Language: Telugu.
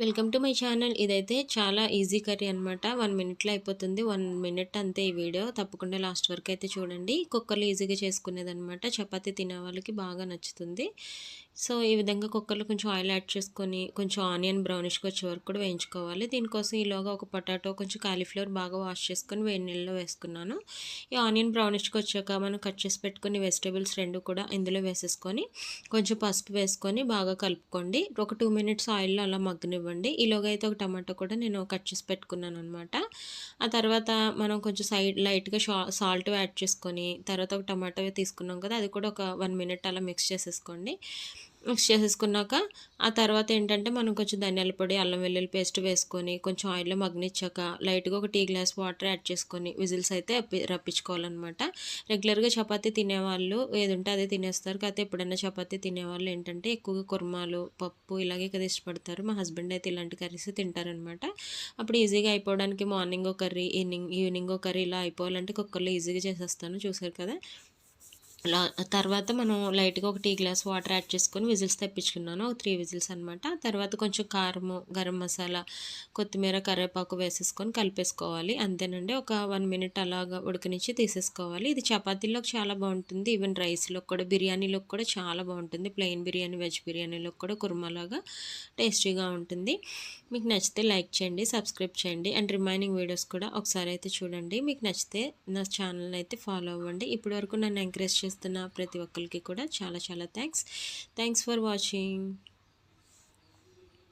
Welcome to my channel. ఇదైతే చాలా ఈజీ కర్రీ అనమాట వన్ మినిట్లో అయిపోతుంది. వన్ మినిట్ అంతే ఈ వీడియో. తప్పకుండా లాస్ట్ వరకు అయితే చూడండి. కుక్కర్లో ఈజీగా చేసుకునేది అనమాట చపాతీ తినే వాళ్ళకి బాగా నచ్చుతుంది. సో ఈ విధంగా కుక్కర్లో కొంచెం ఆయిల్ యాడ్ చేసుకొని కొంచెం ఆనియన్ బ్రౌనిష్గా వచ్చే వరకు కూడా వేయించుకోవాలి. దీనికోసం ఈలోగా ఒక పొటాటో కొంచెం కాలీఫ్లవర్ బాగా వాష్ చేసుకొని వేడి నీళ్ళలో వేసుకున్నాను. ఈ ఆనియన్ బ్రౌనిష్గా వచ్చాక మనం కట్ చేసి పెట్టుకుని వెజిటేబుల్స్ రెండు కూడా ఇందులో వేసేసుకొని కొంచెం పసుపు వేసుకొని బాగా కలుపుకోండి. ఒక టూ మినిట్స్ ఆయిల్లో అలా మగ్గనివ్వండి. ఈలోగా అయితే ఒక టమాటో కూడా నేను కట్ చేసి పెట్టుకున్నాను అనమాట ఆ తర్వాత మనం కొంచెం సైడ్ లైట్గా సాల్ట్ యాడ్ చేసుకొని తర్వాత ఒక టమాటో తీసుకున్నాం కదా అది కూడా ఒక వన్ మినిట్ అలా మిక్స్ చేసేసుకోండి. మిక్స్ చేసేసుకున్నాక ఆ తర్వాత ఏంటంటే మనం కొంచెం ధనియాల పొడి అల్లం వెల్లుల్లి పేస్ట్ వేసుకొని కొంచెం ఆయిల్లో మగ్నిచ్చాక లైట్గా ఒక టీ గ్లాస్ వాటర్ యాడ్ చేసుకొని విజిల్స్ అయితే రప్పించుకోవాలన్నమాట. రెగ్యులర్గా చపాతీ తినేవాళ్ళు ఏది ఉంటే అదే తినేస్తారు. కాకపోతే ఎప్పుడైనా చపాతీ తినేవాళ్ళు ఏంటంటే ఎక్కువగా కుర్మాలు పప్పు ఇలాగే కదా ఇష్టపడతారు. మా హస్బెండ్ అయితే ఇలాంటి కర్రీస్ తింటారనమాట అప్పుడు ఈజీగా అయిపోవడానికి మార్నింగ్ ఒక కర్రీ ఈవినింగ్ ఈవినింగ్ ఒక కర్రీ ఇలా అయిపోవాలంటే కుక్కర్లో ఈజీగా చేసేస్తాను. చూసారు కదా? తర్వాత మనం లైట్గా ఒక టీ గ్లాస్ వాటర్ యాడ్ చేసుకొని విజిల్స్ తెప్పించుకున్నాను. ఒక త్రీ విజిల్స్ అనమాట తర్వాత కొంచెం కారము గరం మసాలా కొత్తిమీర కరివేపాకు వేసేసుకొని కలిపేసుకోవాలి. అంతేనండి. ఒక వన్ మినిట్ అలాగా ఉడకనిచ్చి తీసేసుకోవాలి. ఇది చపాతీలోకి చాలా బాగుంటుంది. ఈవెన్ రైస్లో కూడా బిర్యానీలోకి కూడా చాలా బాగుంటుంది. ప్లెయిన్ బిర్యానీ వెజ్ బిర్యానీలో కూడా కుర్మాలాగా టేస్టీగా ఉంటుంది. మీకు నచ్చితే లైక్ చేయండి సబ్స్క్రైబ్ చేయండి అండ్ రిమైనింగ్ వీడియోస్ కూడా ఒకసారి అయితే చూడండి. మీకు నచ్చితే నా ఛానల్ అయితే ఫాలో అవ్వండి. ఇప్పటి వరకు నన్ను ఎంకరేజ్ చేస్తున్న ప్రతి ఒక్కరికి కూడా చాలా చాలా థ్యాంక్స్ థ్యాంక్స్ ఫర్ వాచింగ్